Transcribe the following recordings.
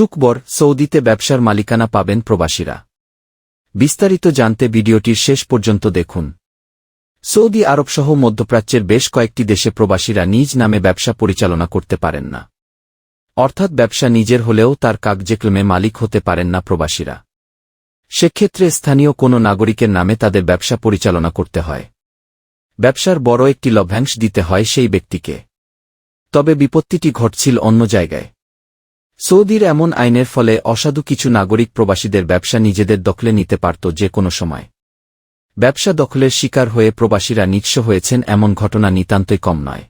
শুকবর সৌদিতে ব্যবসার মালিকানা পাবেন প্রবাসীরা। বিস্তারিত জানতে ভিডিওটির শেষ পর্যন্ত দেখুন। সৌদি আরবসহ মধ্যপ্রাচ্যের বেশ কয়েকটি দেশে প্রবাসীরা নিজ নামে ব্যবসা পরিচালনা করতে পারেন না। অর্থাৎ ব্যবসা নিজের হলেও তার কাগজেক্রমে মালিক হতে পারেন না প্রবাসীরা। সেক্ষেত্রে স্থানীয় কোনো নাগরিকের নামে তাদের ব্যবসা পরিচালনা করতে হয়। ব্যবসার বড় একটি লভ্যাংশ দিতে হয় সেই ব্যক্তিকে। তবে বিপত্তিটি ঘটছিল অন্য জায়গায়। সৌদির এমন আইনের ফলে অসাধু কিছু নাগরিক প্রবাসীদের ব্যবসা নিজেদের দখলে নিতে পারত যে কোনো সময়। ব্যবসা দখলের শিকার হয়ে প্রবাসীরা নিঃস্ব হয়েছেন এমন ঘটনা নিতান্তই কম নয়।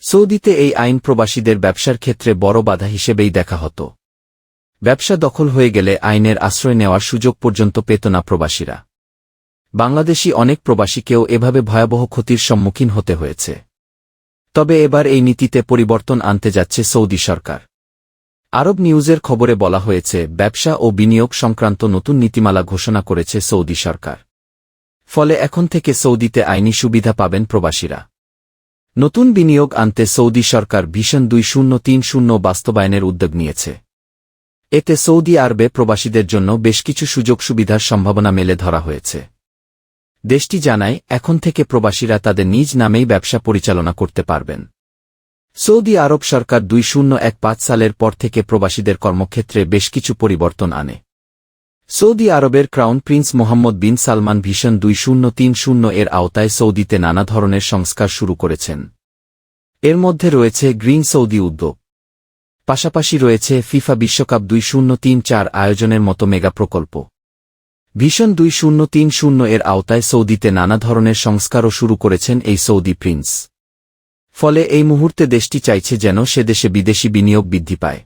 সৌদিতে এই আইন প্রবাসীদের ব্যবসার ক্ষেত্রে বড় বাধা হিসেবেই দেখা হতো। ব্যবসা দখল হয়ে গেলে আইনের আশ্রয় নেওয়ার সুযোগ পর্যন্ত পেত না প্রবাসীরা। বাংলাদেশি অনেক প্রবাসীকেও এভাবে ভয়াবহ ক্ষতির সম্মুখীন হতে হয়েছে। তবে এবার এই নীতিতে পরিবর্তন আনতে যাচ্ছে সৌদি সরকার। আরব নিউজের খবরে বলা হয়েছে, ব্যবসা ও বিনিয়োগ সংক্রান্ত নতুন নীতিমালা ঘোষণা করেছে সৌদি সরকার। ফলে এখন থেকে সৌদিতে আইনি সুবিধা পাবেন প্রবাসীরা। নতুন বিনিয়োগ আনতে সৌদি সরকার ভীষণ দুই শূন্য তিন শূন্য বাস্তবায়নের উদ্যোগ নিয়েছে। এতে সৌদি আরবে প্রবাসীদের জন্য বেশ কিছু সুযোগ সুবিধার সম্ভাবনা মেলে ধরা হয়েছে। দেশটি জানায়, এখন থেকে প্রবাসীরা তাদের নিজ নামেই ব্যবসা পরিচালনা করতে পারবেন। সৌদি আরব সরকার দুই শূন্য এক পাঁচ সালের পর থেকে প্রবাসীদের কর্মক্ষেত্রে বেশ কিছু পরিবর্তন আনে। সৌদি আরবের crown prince Mohammed bin Salman ভীষণ দুই শূন্য তিন শূন্য এর আওতায় সৌদিতে নানা ধরনের সংস্কার শুরু করেছেন। এর মধ্যে রয়েছে গ্রিন সৌদি উদ্যোগ। পাশাপাশি রয়েছে ফিফা বিশ্বকাপ দুই শূন্য তিন চার আয়োজনের মতো মেগা প্রকল্প। ভীষণ দুই শূন্য তিন শূন্য এর আওতায় সৌদিতে নানা ধরনের সংস্কারও শুরু করেছেন এই সৌদি প্রিন্স। ফলে এই মুহূর্তে দেশটি চাইছে যেন সে দেশে বিদেশি বিনিয়োগ বৃদ্ধি পায়।